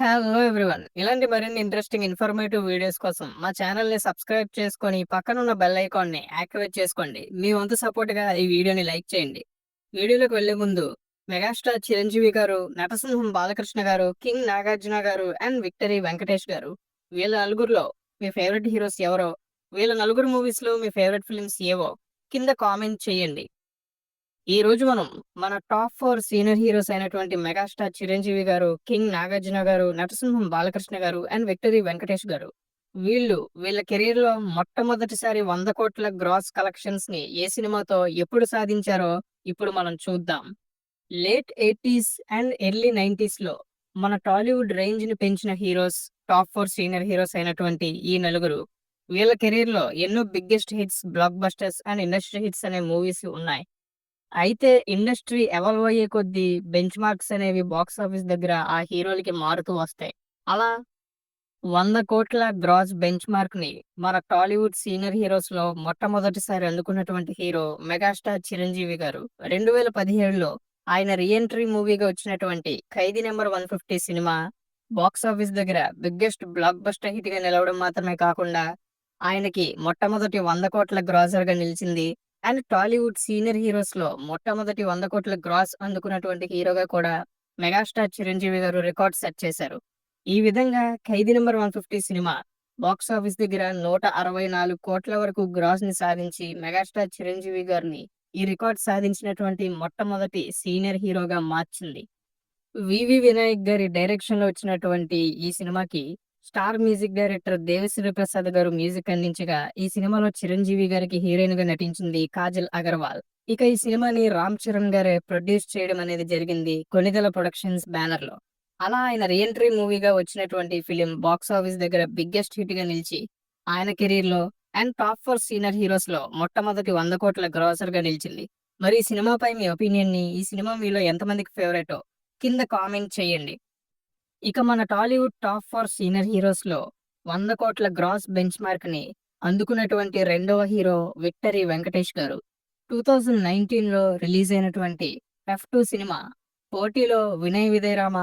Hello everyone ఇలాంటి మరిన్ని interesting informative videos కోసం మా ఛానల్ని సబ్స్క్రైబ్ చేసుకొని పక్కనున్న బెల్ ఐకాన్ని యాక్టివేట్ చేసుకోండి. మీ వంతు సపోర్ట్గా ఈ వీడియోని లైక్ చేయండి. వీడియోలోకి వెళ్ళే ముందు మెగాస్టార్ చిరంజీవి గారు నటసింహం బాలకృష్ణ గారు కింగ్ నాగార్జున గారు అండ్ విక్టరీ వెంకటేష్ గారు. వీళ్ళ నలుగురిలో మీ ఫేవరెట్ హీరోస్ ఎవరో వీళ్ళ నలుగురు మూవీస్లో మీ ఫేవరెట్ ఫిల్మ్స్ ఏవో కింద కామెంట్ చేయండి. ఈ రోజు మనం మన టాప్ ఫోర్ సీనియర్ హీరోస్ అయినటువంటి మెగాస్టార్ చిరంజీవి గారు కింగ్ నాగార్జున గారు నటసింహం బాలకృష్ణ గారు అండ్ విక్టరీ వెంకటేష్ గారు. వీళ్ళు వీళ్ళ కెరీర్లో మొట్టమొదటిసారి వంద కోట్ల గ్రాస్ కలెక్షన్స్ని ఏ సినిమాతో ఎప్పుడు సాధించారో ఇప్పుడు మనం చూద్దాం. లేట్ ఎయిటీస్ అండ్ ఎర్లీ నైన్టీస్లో మన టాలీవుడ్ రేంజ్ని పెంచిన heroes top four senior heroes అయినటువంటి ఈ నలుగురు వీళ్ళ కెరీర్లో ఎన్నో biggest hits blockbusters and industry hits అనే మూవీస్ ఉన్నాయి. అయితే ఇండస్ట్రీ ఎవాల్వ్ అయ్యే కొద్దీ బెంచ్ మార్క్స్ అనేవి బాక్స్ ఆఫీస్ దగ్గర ఆ హీరోలకి మారుతూ వస్తాయి. అలా వంద కోట్ల గ్రాస్ బెంచ్ మార్క్ని మన టాలీవుడ్ సీనియర్ హీరోస్లో మొట్టమొదటిసారి అందుకున్నటువంటి హీరో మెగాస్టార్ చిరంజీవి గారు రెండు వేల పదిహేడులో ఆయన రీఎంట్రీ మూవీగా వచ్చినటువంటి ఖైదీ నెంబర్ వన్ ఫిఫ్టీ సినిమా బాక్స్ ఆఫీస్ దగ్గర బిగ్గెస్ట్ బ్లాక్ బస్టర్ హిట్గా నిలవడం మాత్రమే కాకుండా ఆయనకి మొట్టమొదటి వంద కోట్ల గ్రాసర్గా నిలిచింది అండ్ టాలీవుడ్ సీనియర్ హీరోస్లో మొట్టమొదటి వంద కోట్ల గ్రాస్ అందుకున్నటువంటి హీరోగా కూడా మెగాస్టార్ చిరంజీవి గారు రికార్డ్ సెట్ చేశారు. ఈ విధంగా ఖైదీ నెంబర్ వన్ ఫిఫ్టీ సినిమా బాక్స్ ఆఫీస్ దగ్గర నూట అరవై నాలుగు కోట్ల వరకు గ్రాస్ని సాధించి మెగాస్టార్ చిరంజీవి గారిని ఈ రికార్డ్ సాధించినటువంటి మొట్టమొదటి సీనియర్ హీరోగా మార్చింది. వివి వినాయక్ గారి డైరెక్షన్లో వచ్చినటువంటి ఈ సినిమాకి star music director Devi Sri Prasad garu music అందించగా ఈ సినిమాలో చిరంజీవి గారికి హీరోయిన్గా నటించింది కాజల్ అగర్వాల్. ఇక ఈ సినిమాని రామ్ చరణ్ గారే ప్రొడ్యూస్ చేయడం అనేది జరిగింది కొనిదల ప్రొడక్షన్స్ బ్యానర్లో అలా ఆయన రీఎంట్రీ మూవీగా వచ్చినటువంటి ఫిలిం బాక్స్ ఆఫీస్ దగ్గర బిగ్గెస్ట్ హిట్గా నిలిచి ఆయన కెరీర్లో అండ్ టాప్ ఫోర్ సీనియర్ హీరోస్లో మొట్టమొదటి వంద కోట్ల గ్రాసర్గా నిలిచింది. మరి ఈ సినిమాపై మీ ఒపీనియన్ని ఈ సినిమా మీలో ఎంతమందికి ఫేవరెటో కింద కామెంట్ చేయండి. ఇక మన టాలీవుడ్ టాప్ ఫోర్ సీనియర్ హీరోస్లో వంద కోట్ల గ్రాస్ బెంచ్ మార్క్ని అందుకున్నటువంటి రెండవ hero victory Venkatesh garu. Two thousand నైన్టీన్లో రిలీజ్ అయినటువంటి ఎఫ్ టూ సినిమా పోటీలో వినయ్ విదయరామ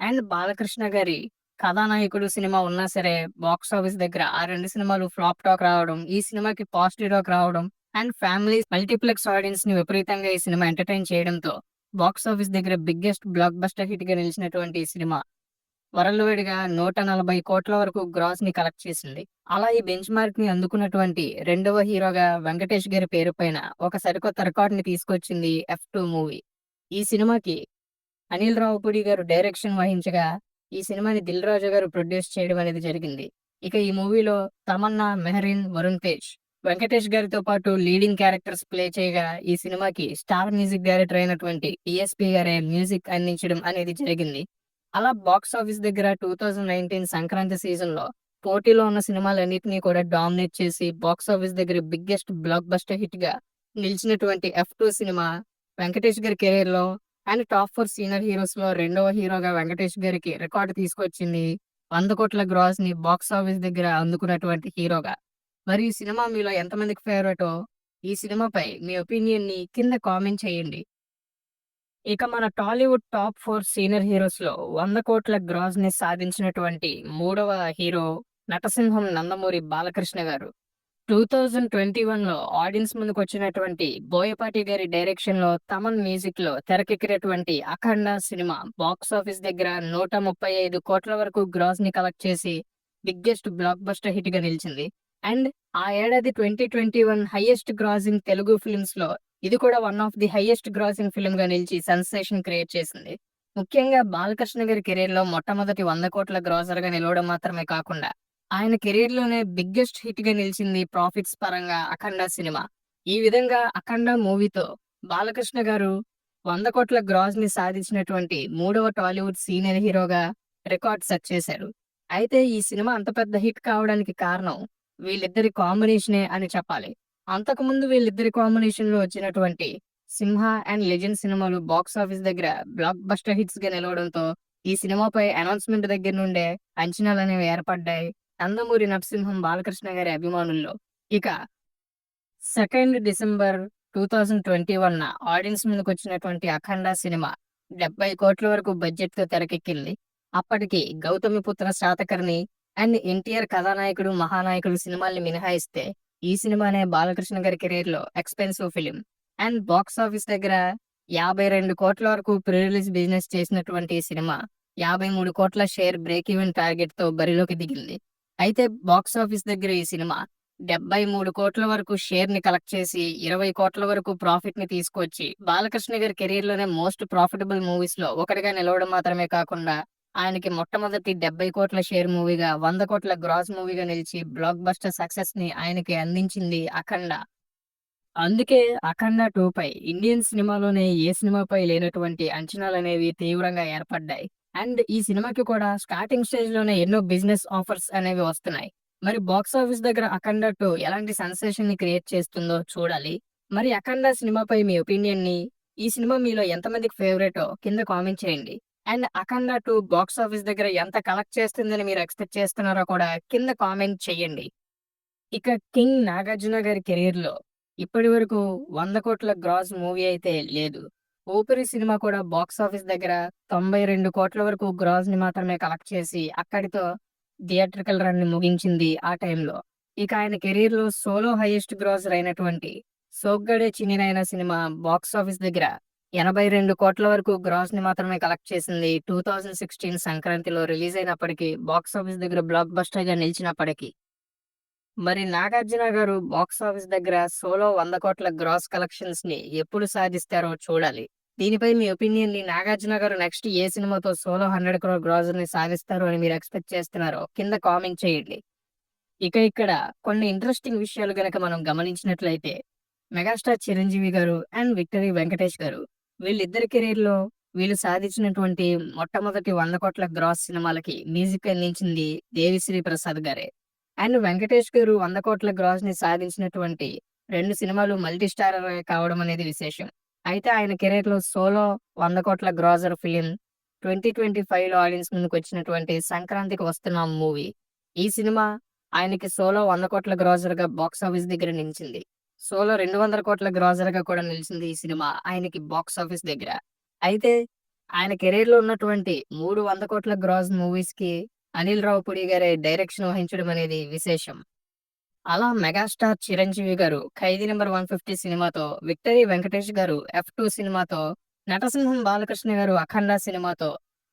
అండ్ బాలకృష్ణ గారి కథానాయకుడు సినిమా ఉన్నా సరే బాక్స్ ఆఫీస్ దగ్గర ఆ రెండు సినిమాలు ఫ్లాప్ టాక్ రావడం ఈ సినిమాకి పాజిటివ్ టాక్ రావడం అండ్ ఫ్యామిలీ మల్టీప్లెక్స్ ఆడియన్స్ని విపరీతంగా ఈ సినిమా ఎంటర్టైన్ చేయడంతో బాక్స్ ఆఫీస్ దగ్గర బిగ్గెస్ట్ బ్లాక్ బస్టర్ హిట్గా నిలిచినటువంటి ఈ సినిమా వరల్డ్వైడ్గా నూట నలభై కోట్ల వరకు గ్రాస్ని కలెక్ట్ చేసింది. అలా ఈ బెంచ్ మార్క్ని అందుకున్నటువంటి రెండవ హీరోగా వెంకటేష్ గారి పేరు పైన ఒక సరికొత్త రికార్డ్ని తీసుకొచ్చింది ఎఫ్ టూ మూవీ. ఈ సినిమాకి అనిల్ రావుపూడి గారు డైరెక్షన్ వహించగా ఈ సినిమాని దిల్ రాజు గారు ప్రొడ్యూస్ చేయడం అనేది జరిగింది. ఇక ఈ మూవీలో తమన్నా మెహరీన్ వరుణ్ తేజ్ వెంకటేష్ గారితో పాటు లీడింగ్ క్యారెక్టర్స్ ప్లే చేయగా ఈ సినిమాకి స్టార్ మ్యూజిక్ డైరెక్టర్ అయినటువంటి టిఎస్పి గారే మ్యూజిక్ అందించడం అనేది జరిగింది. అలా బాక్స్ ఆఫీస్ దగ్గర టూ థౌజండ్ నైన్టీన్ సంక్రాంతి సీజన్లో పోటీలో ఉన్న సినిమాలన్నింటినీ కూడా డామినేట్ చేసి బాక్స్ ఆఫీస్ దగ్గర బిగ్గెస్ట్ బ్లాక్ బస్టర్ హిట్గా నిలిచినటువంటి ఎఫ్ టూ సినిమా వెంకటేష్ గారి కెరీర్లో అండ్ టాప్ ఫోర్ సీనియర్ హీరోస్లో రెండవ హీరోగా వెంకటేష్ గారికి రికార్డు తీసుకొచ్చింది. వంద కోట్ల గ్రాస్ని బాక్స్ ఆఫీస్ దగ్గర అందుకున్నటువంటి హీరోగా. మరి ఈ సినిమా మీలో ఎంతమందికి ఫేవరెటో ఈ సినిమాపై మీ ఒపీనియన్ని కింద కామెంట్ చేయండి. ఇక మన టాలీవుడ్ టాప్ ఫోర్ సీనియర్ హీరోస్లో వంద కోట్ల గ్రాస్ని సాధించినటువంటి మూడవ hero నటసింహం Nandamuri Balakrishna garu. Two thousand twenty వన్లో ఆడియన్స్ ముందుకు వచ్చినటువంటి బోయపాటి గారి డైరెక్షన్లో తమన్ మ్యూజిక్లో తెరకెక్కినటువంటి అఖండ సినిమా బాక్స్ ఆఫీస్ దగ్గర నూట ముప్పై ఐదు కోట్ల వరకు గ్రాస్ని కలెక్ట్ చేసి బిగ్గెస్ట్ బ్లాక్ బస్టర్ హిట్గా నిలిచింది. అండ్ ఆ ఏడాది twenty twenty one highest grossing Telugu ఫిల్మ్స్లో ఇది కూడా one of the highest grossing ఫిల్మ్గా నిలిచి సెన్సేషన్ క్రియేట్ చేసింది. ముఖ్యంగా బాలకృష్ణ గారి కెరీర్లో మొట్టమొదటి వంద కోట్ల గ్రాసర్గా నిలవడం మాత్రమే కాకుండా ఆయన కెరీర్లోనే బిగ్గెస్ట్ హిట్గా నిలిచింది ప్రాఫిట్స్ పరంగా అఖండ సినిమా. ఈ విధంగా అఖండ మూవీతో బాలకృష్ణ గారు వంద కోట్ల గ్రాస్ని సాధించినటువంటి మూడవ టాలీవుడ్ సీనియర్ హీరోగా రికార్డ్ సెట్ చేశారు. అయితే ఈ సినిమా అంత పెద్ద హిట్ కావడానికి కారణం వీళ్ళిద్దరి కాంబినేషనే అని చెప్పాలి. అంతకుముందు వీళ్ళిద్దరి కాంబినేషన్లో వచ్చినటువంటి సింహ అండ్ లెజెండ్ సినిమాలు బాక్స్ ఆఫీస్ దగ్గర బ్లాక్ బస్టర్ హిట్స్గా నిలవడంతో ఈ సినిమాపై అనౌన్స్మెంట్ దగ్గర నుండే అంచనాలు అనేవి ఏర్పడ్డాయి. నందమూరి నరసింహం బాలకృష్ణ గారి అభిమానుల్లో. ఇక second December two thousand twenty one audience ముందుకు వచ్చినటువంటి అఖండ సినిమా డెబ్బై కోట్ల వరకు బడ్జెట్తో తెరకెక్కింది. అప్పటికి గౌతమి పుత్ర శాతకర్ణి అండ్ ఎన్టీఆర్ కథానాయకుడు మహానాయకుడు సినిమాల్ని మినహాయిస్తే ఈ సినిమానే బాలకృష్ణ గారి కెరీర్లో expensive film. And box office దగ్గర యాభై రెండు కోట్ల వరకు ప్రీ రిలీజ్ బిజినెస్ చేసినటువంటి ఈ సినిమా యాభై మూడు కోట్ల షేర్ బ్రేక్ ఈవెన్ టార్గెట్తో బరిలోకి దిగింది. అయితే బాక్స్ ఆఫీస్ దగ్గర ఈ సినిమా డెబ్బై మూడు కోట్ల వరకు షేర్ని కలెక్ట్ చేసి ఇరవై కోట్ల వరకు ప్రాఫిట్ని తీసుకొచ్చి బాలకృష్ణ గారి కెరీర్లోనే మోస్ట్ ప్రాఫిటబుల్ మూవీస్లో ఒకటిగా నిలవడం మాత్రమే కాకుండా ఆయనకి మొట్టమొదటి డెబ్బై కోట్ల షేర్ మూవీగా వంద కోట్ల గ్రాస్ మూవీగా నిలిచి బ్లాక్ బస్టర్ సక్సెస్ని ఆయనకి అందించింది అఖండ. అందుకే అఖండ టూ పై ఇండియన్ సినిమాలోనే ఏ సినిమాపై లేనటువంటి అంచనాలు అనేవి తీవ్రంగా ఏర్పడ్డాయి. అండ్ ఈ సినిమాకి కూడా స్టార్టింగ్ స్టేజ్లోనే ఎన్నో బిజినెస్ ఆఫర్స్ అనేవి వస్తున్నాయి. మరి బాక్స్ ఆఫీస్ దగ్గర అఖండ టూ ఎలాంటి సెన్సేషన్ని క్రియేట్ చేస్తుందో చూడాలి. మరి అఖండ సినిమాపై మీ ఒపీనియన్ని ఈ సినిమా మీలో ఎంతమందికి ఫేవరెటో కింద కామెంట్ చేయండి. And Akhanda two box office దగ్గర ఎంత కలెక్ట్ చేస్తుందని మీరు ఎక్స్పెక్ట్ చేస్తున్నారో కూడా కింద కామెంట్ చేయండి. ఇక కింగ్ నాగార్జున గారి కెరీర్లో ఇప్పటి వరకు వంద కోట్ల గ్రాస్ మూవీ అయితే లేదు. ఊపిరి సినిమా కూడా బాక్స్ ఆఫీస్ దగ్గర తొంభై రెండు కోట్ల వరకు గ్రాస్ని మాత్రమే కలెక్ట్ చేసి అక్కడితో థియేట్రికల్ రన్ని ముగించింది ఆ టైంలో. ఇక ఆయన కెరీర్లో సోలో హైయెస్ట్ గ్రాసర్ అయినటువంటి సోగ్గడే చిన్నినైన సినిమా బాక్స్ ఆఫీస్ దగ్గర ఎనభై రెండు కోట్ల వరకు గ్రాస్ని మాత్రమే కలెక్ట్ చేసింది. టూ థౌజండ్ సిక్స్టీన్ సంక్రాంతిలో రిలీజ్ అయినప్పటికీ బాక్స్ ఆఫీస్ దగ్గర బ్లాక్ బస్టర్గా నిలిచినప్పటికీ. మరి నాగార్జున గారు బాక్స్ ఆఫీస్ దగ్గర సోలో వంద కోట్ల గ్రాస్ కలెక్షన్స్ని ఎప్పుడు సాధిస్తారో చూడాలి. దీనిపై మీ ఒపీనియన్ని నాగార్జున గారు నెక్స్ట్ ఏ సినిమాతో సోలో హండ్రెడ్ క్రోర్ గ్రాస్ని సాధిస్తారు అని మీరు ఎక్స్పెక్ట్ చేస్తున్నారో కింద కామెంట్ చేయండి. ఇక ఇక్కడ కొన్ని ఇంట్రెస్టింగ్ విషయాలు గనక మనం గమనించినట్లయితే మెగాస్టార్ చిరంజీవి గారు అండ్ విక్టరీ వెంకటేష్ గారు వీళ్ళిద్దరి కెరీర్లో వీళ్ళు సాధించినటువంటి మొట్టమొదటి వంద కోట్ల గ్రాస్ సినిమాలకి మ్యూజిక్ అందించింది దేవిశ్రీ ప్రసాద్ గారే. అండ్ వెంకటేష్ గారు వంద కోట్ల గ్రాస్ని సాధించినటువంటి రెండు సినిమాలు మల్టీ స్టార్ కావడం అనేది విశేషం. అయితే ఆయన కెరీర్లో సోలో వంద కోట్ల గ్రాజర్ ఫిలిం ట్వంటీ ట్వంటీ ఫైవ్లో ఆడియన్స్ ముందుకు వచ్చినటువంటి సంక్రాంతికి వస్తున్న మూవీ. ఈ సినిమా ఆయనకి సోలో వంద కోట్ల గ్రాజర్గా బాక్స్ ఆఫీస్ దగ్గర నిలిచింది. సోలో రెండు వందల కోట్ల గ్రాజర్గా కూడా నిలిచింది ఈ సినిమా ఆయనకి బాక్స్ ఆఫీస్ దగ్గర. అయితే ఆయన కెరీర్లో ఉన్నటువంటి మూడు వంద కోట్ల గ్రాస్ మూవీస్కి అనిల్ రావుపుడి గారి డైరెక్షన్ వహించడం అనేది విశేషం. అలా megastar Chiranjeevi garu Khaidi number one fifty సినిమాతో victory Venkatesh garu F two సినిమాతో నటసింహం బాలకృష్ణ గారు అఖండ సినిమాతో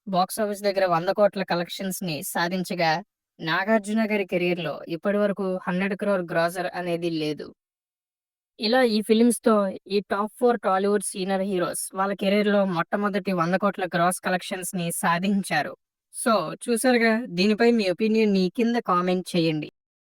బాక్స్ ఆఫీస్ దగ్గర వంద కోట్ల కలెక్షన్స్ని సాధించగా నాగార్జున గారి కెరీర్లో ఇప్పటి వరకు హండ్రెడ్ క్రోర్ గ్రాజర్ అనేది లేదు. ఇలా ఈ ఫిలిమ్స్తో ఈ top four Tollywood senior heroes వాళ్ళ కెరీర్లో మొట్టమొదటి వంద కోట్ల గ్రాస్ కలెక్షన్స్ని సాధించారు. సో చూసారుగా దీనిపై మీ ఒపీనియన్ని కింద కామెంట్ చేయండి.